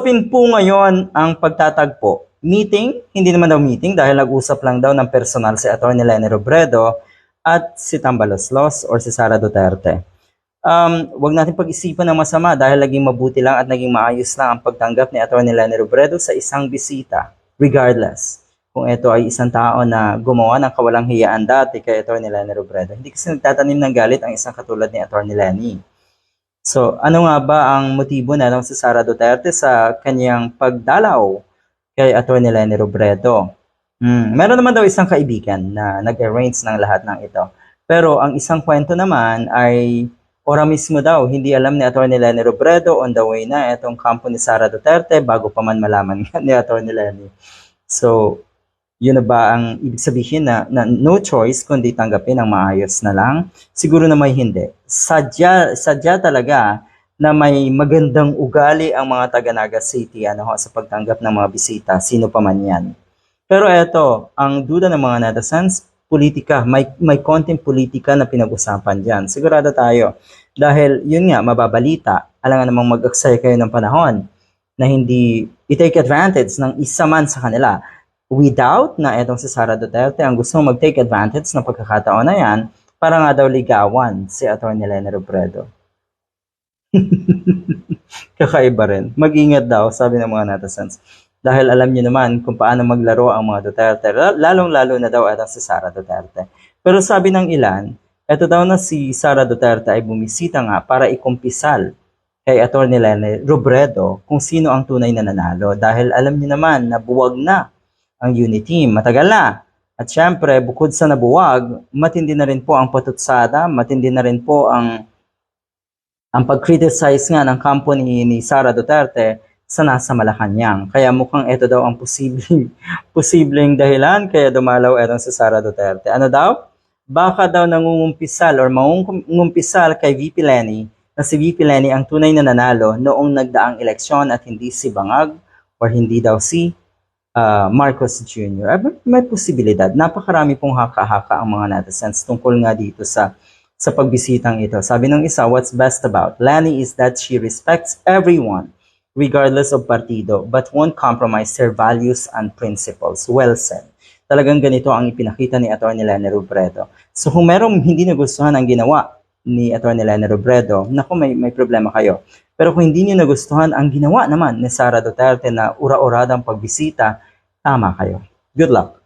Usapin po ngayon ang pagtatagpo. Meeting, hindi naman daw meeting dahil nag-usap lang daw ng personal si Atty. Lenny Robredo at si Tambaloslos or si Sara Duterte. Um, wag natin pag-isipan ng masama dahil naging mabuti lang at naging maayos lang ang pagtanggap ni Atty. Lenny Robredo sa isang bisita, regardless kung ito ay isang tao na gumawa ng kawalang hiyaan dati kay Atty. Lenny Robredo. Hindi kasi nagtatanim ng galit ang isang katulad ni Atty. Lenny. So, ano nga ba ang motibo na ng si Sara Duterte sa kanyang pagdalaw kay Atty. Lenny Robredo? Hmm, meron naman daw isang kaibigan na nag-arrange ng lahat ng ito. Pero ang isang kwento naman ay ora mismo daw, hindi alam ni Atty. Lenny Robredo on the way na itong kampo ni Sara Duterte bago pa man malaman ni Atty. Lenny. So, yun na ba ang ibig sabihin na, na no choice kundi tanggapin ang maayos na lang? Siguro na may hindi. Sadya, sadya talaga na may magandang ugali ang mga taga Naga City ano, ho, sa pagtanggap ng mga bisita, sino pa man yan. Pero eto, ang duda ng mga netizens, politika, may, may konting politika na pinag-usapan dyan. Sigurado tayo. Dahil yun nga, mababalita, alangan namang mag-aksaya kayo ng panahon na hindi i-take advantage ng isa man sa kanila. Without na etong si Sara Duterte ang gusto mag-take advantage ng pagkakataon na yan para nga daw ligawan si Atty. Lenny Robredo. Kakaiba rin. Mag-ingat daw, sabi ng mga netizens. Dahil alam niyo naman kung paano maglaro ang mga Duterte, lalong-lalo na daw etong si Sara Duterte. Pero sabi ng ilan, eto daw na si Sara Duterte ay bumisita nga para ikumpisal kay Atty. Lenny Robredo kung sino ang tunay na nanalo dahil alam niyo naman na buwag na ang unit team. Matagal na. At syempre, bukod sa nabuwag, matindi na rin po ang patutsada, matindi na rin po ang ang pag-criticize nga ng kampo ni, ni Sara Duterte sa nasa Malacanang. Kaya mukhang ito daw ang posibleng, posibleng dahilan kaya dumalaw etong si Sara Duterte. Ano daw? Baka daw nangungumpisal or mangungumpisal kay VP Lenny na si VP Lenny ang tunay na nanalo noong nagdaang eleksyon at hindi si Bangag or hindi daw si uh, Marcos Jr. Ay, may posibilidad. Napakarami pong haka-haka ang mga netizens tungkol nga dito sa sa pagbisitang ito. Sabi ng isa, what's best about Lani is that she respects everyone regardless of partido but won't compromise her values and principles. Well said. Talagang ganito ang ipinakita ni Atty. Lenny Robredo. So kung merong hindi nagustuhan ang ginawa ni Atty. Lenny Robredo, naku may, may problema kayo. Pero kung hindi niyo nagustuhan ang ginawa naman ni Sara Duterte na ura-uradang pagbisita, tama kayo. Good luck.